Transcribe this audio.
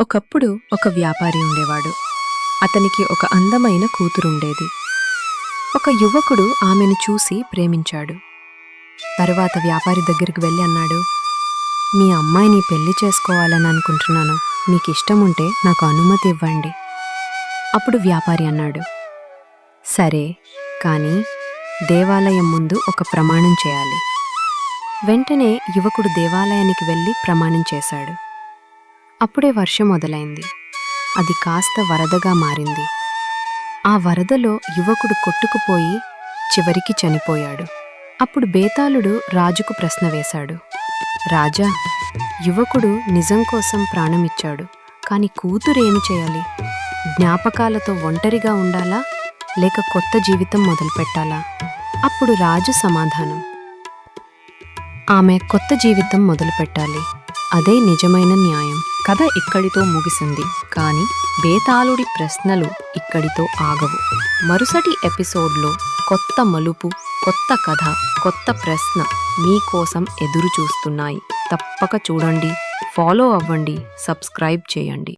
ఒకప్పుడు ఒక వ్యాపారి ఉండేవాడు. అతనికి ఒక అందమైన కూతురుండేది. ఒక యువకుడు ఆమెను చూసి ప్రేమించాడు. తరువాత వ్యాపారి దగ్గరికి వెళ్ళి అన్నాడు మీ అమ్మాయిని పెళ్ళి చేసుకోవాలని అనుకుంటున్నాను. మీకు ఇష్టం ఉంటే నాకు అనుమతి ఇవ్వండి. అప్పుడు వ్యాపారి అన్నాడు సరే కానీ దేవాలయం ముందు ఒక ప్రమాణం చేయాలి. వెంటనే యువకుడు దేవాలయానికి వెళ్ళి ప్రమాణం చేశాడు. అప్పుడే వర్షం మొదలైంది. అది కాస్త వరదగా మారింది. ఆ వరదలో యువకుడు కొట్టుకుపోయి చివరికి చనిపోయాడు. అప్పుడు బేతాళుడు రాజుకు ప్రశ్న వేశాడు. రాజా యువకుడు నిజం కోసం ప్రాణమిచ్చాడు. కాని కూతురేమి చేయాలి? జ్ఞాపకాలతో ఒంటరిగా ఉండాలా? లేక కొత్త జీవితం మొదలుపెట్టాలా? అప్పుడు రాజు సమాధానం. ఆమె కొత్త జీవితం మొదలుపెట్టాలి. అదే నిజమైన న్యాయం. కథ ఇక్కడితో ముగిసింది. కానీ బేతాళుడి ప్రశ్నలు ఇక్కడితో ఆగవు. మరుసటి ఎపిసోడ్లో కొత్త మలుపు కొత్త కథ కొత్త ప్రశ్న మీకోసం ఎదురు చూస్తున్నాయి తప్పక చూడండి. ఫాలో అవ్వండి. సబ్స్క్రైబ్ చేయండి.